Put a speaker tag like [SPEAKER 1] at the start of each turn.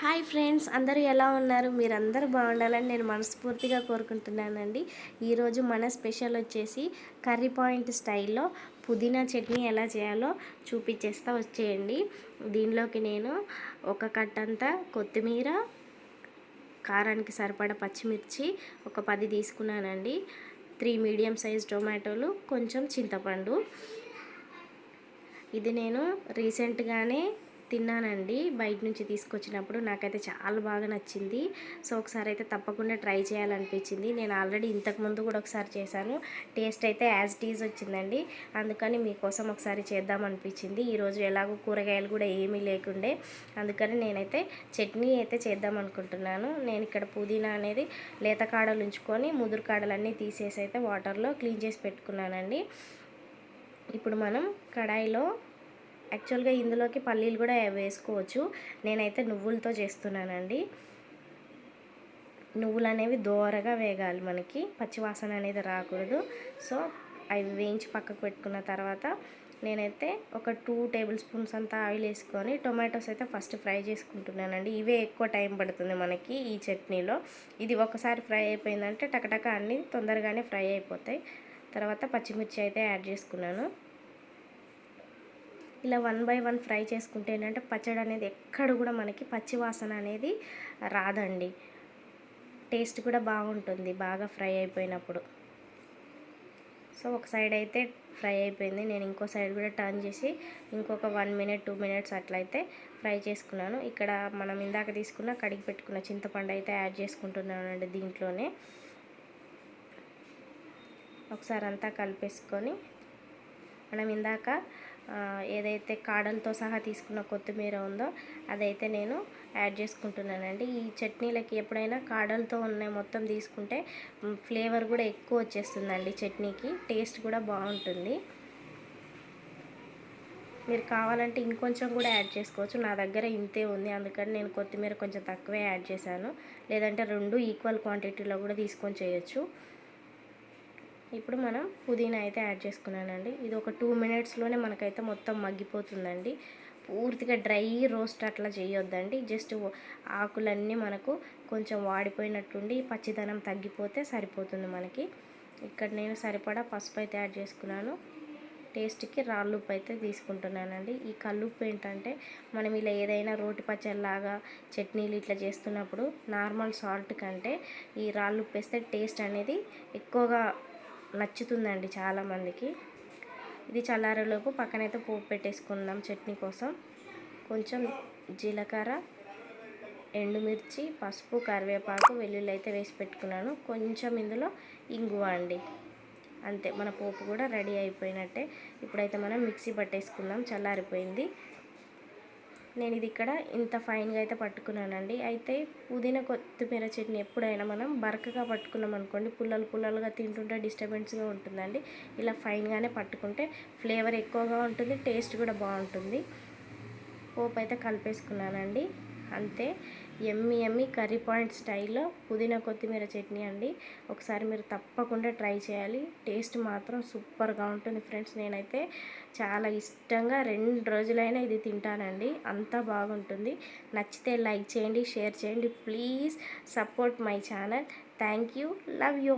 [SPEAKER 1] Hi friends అందరూ ఎలా ఉన్నారు? మీరందరూ బాగుండాలని నేను మనస్ఫూర్తిగా కోరుకుంటున్నానండి. ఈరోజు మన స్పెషల్ వచ్చేసి కర్రీ పాయింట్ స్టైల్లో పుదీనా చట్నీ ఎలా చేయాలో చూపించేస్తా వచ్చేయండి. దీనిలోకి నేను ఒక కట్టంతా కొత్తిమీర కారానికి సరిపడ పచ్చిమిర్చి ఒక పది తీసుకున్నానండి. త్రీ మీడియం సైజ్ టొమాటోలు కొంచెం చింతపండు. ఇది నేను రీసెంట్గానే తిన్నానండి. బయట నుంచి తీసుకొచ్చినప్పుడు నాకైతే చాలా బాగా నచ్చింది. సో ఒకసారి అయితే తప్పకుండా ట్రై చేయాలనిపించింది. నేను ఆల్రెడీ ఇంతకుముందు కూడా ఒకసారి చేశాను. టేస్ట్ అయితే యాజ్ టీజ్ వచ్చిందండి. అందుకని మీకోసం ఒకసారి చేద్దాం అనిపించింది. ఈరోజు ఎలాగో కూరగాయలు కూడా ఏమీ లేకుండే. అందుకని నేనైతే చట్నీ అయితే చేద్దాం అనుకుంటున్నాను. నేను ఇక్కడ పుదీనా అనేది లేత కాడలు ఉంచుకొని ముదురు కాడలన్నీ తీసేసి అయితే వాటర్లో క్లీన్ చేసి పెట్టుకున్నానండి. ఇప్పుడు మనం కడాయిలో యాక్చువల్గా ఇందులోకి పల్లీలు కూడా వేసుకోవచ్చు. నేనైతే నువ్వులతో చేస్తున్నానండి. నువ్వులు అనేవి దోరగా వేగాలి మనకి. పచ్చివాసన అనేది రాకూడదు. సో అవి వేయించి పక్కకు పెట్టుకున్న తర్వాత నేనైతే ఒక టూ టేబుల్ స్పూన్స్ అంతా ఆయిల్ వేసుకొని టొమాటోస్ అయితే ఫస్ట్ ఫ్రై చేసుకుంటున్నానండి. ఇవే ఎక్కువ టైం పడుతుంది మనకి ఈ చట్నీలో. ఇది ఒకసారి ఫ్రై అయిపోయిందంటే టకటక అన్నీ తొందరగానే ఫ్రై అయిపోతాయి. తర్వాత పచ్చిమిర్చి అయితే యాడ్ చేసుకున్నాను. ఇలా వన్ బై వన్ ఫ్రై చేసుకుంటే ఏంటంటే పచ్చడి అనేది ఎక్కడ కూడా మనకి పచ్చివాసన అనేది రాదండి. టేస్ట్ కూడా బాగుంటుంది బాగా ఫ్రై అయిపోయినప్పుడు. సో ఒక సైడ్ అయితే ఫ్రై అయిపోయింది. నేను ఇంకో సైడ్ కూడా టర్న్ చేసి ఇంకొక వన్ మినిట్ టూ మినిట్స్ అట్లయితే ఫ్రై చేసుకున్నాను. ఇక్కడ మనం ఇందాక తీసుకున్న కడిగి పెట్టుకున్న చింతపండు అయితే యాడ్ చేసుకుంటున్నాను అండి దీంట్లోనే. ఒకసారి అంతా కలిపేసుకొని మనం ఇందాక ఏదైతే కాడలతో సహా తీసుకున్న కొత్తిమీర ఉందో అదైతే నేను యాడ్ చేసుకుంటున్నానండి. ఈ చట్నీలకి ఎప్పుడైనా కాడలతో ఉన్నాయి మొత్తం తీసుకుంటే ఫ్లేవర్ కూడా ఎక్కువ వచ్చేస్తుందండి చట్నీకి. టేస్ట్ కూడా బాగుంటుంది. మీరు కావాలంటే ఇంకొంచెం కూడా యాడ్ చేసుకోవచ్చు. నా దగ్గర ఇంతే ఉంది. అందుకని నేను కొత్తిమీర కొంచెం తక్కువే యాడ్ చేశాను. లేదంటే రెండు ఈక్వల్ క్వాంటిటీలో కూడా తీసుకొని చేయొచ్చు. ఇప్పుడు మనం పుదీనా అయితే యాడ్ చేసుకున్నానండి. ఇది ఒక టూ మినిట్స్లోనే మనకైతే మొత్తం మగ్గిపోతుందండి. పూర్తిగా డ్రై రోస్ట్ అట్లా చేయొద్దండి. జస్ట్ ఆకులన్నీ మనకు కొంచెం వాడిపోయినట్టుండి పచ్చిదనం తగ్గిపోతే సరిపోతుంది మనకి. ఇక్కడ నేను సరిపడా పసుపు అయితే యాడ్ చేసుకున్నాను. టేస్ట్కి రాళ్ళుప్పు అయితే తీసుకుంటున్నానండి. ఈ కల్లుప్పు ఏంటంటే మనం ఇలా ఏదైనా రోటి పచ్చళ్ళలాగా చట్నీలు ఇట్లా చేస్తున్నప్పుడు నార్మల్ సాల్ట్ కంటే ఈ రాళ్ళుప్పు వేస్తే టేస్ట్ అనేది ఎక్కువగా నచ్చుతుందండి చాలామందికి ఇది చల్లారేలోపు పక్కనైతే పోపు పెట్టేసుకుందాం చట్నీ కోసం. కొంచెం జీలకర్ర ఎండుమిర్చి పసుపు కరివేపాకు వెల్లుల్లి అయితే వేసి పెట్టుకున్నాను. కొంచెం ఇందులో ఇంగువ అండి. అంతే మన పోపు కూడా రెడీ అయిపోయినట్టే. ఇప్పుడైతే మనం మిక్సీ పట్టేసుకుందాం చల్లారిపోయింది. నేను ఇది ఇక్కడ ఇంత ఫైన్గా అయితే పట్టుకున్నానండి. అయితే పుదీనా కొత్తిమీర చట్నీ ఎప్పుడైనా మనం బరకగా పట్టుకున్నాం అనుకోండి పుల్లలు పుల్లలుగా తింటుంటే డిస్టర్బెన్స్గా ఉంటుందండి. ఇలా ఫైన్గానే పట్టుకుంటే ఫ్లేవర్ ఎక్కువగా ఉంటుంది టేస్ట్ కూడా బాగుంటుంది. పోపు అయితే కలిపేసుకున్నానండి. అంతే. ఎమ్మి ఎమ్మి కర్రీ పాయింట్ స్టైల్లో పుదీనా కొత్తిమీర చట్నీ అండి. ఒకసారి మీరు తప్పకుండా ట్రై చేయాలి. టేస్ట్ మాత్రం సూపర్గా ఉంటుంది ఫ్రెండ్స్. నేనైతే చాలా ఇష్టంగా రెండు రోజులైనా ఇది తింటానండి. అంతా బాగుంటుంది. నచ్చితే లైక్ చేయండి షేర్ చేయండి. Please support my channel. Thank you. Love you.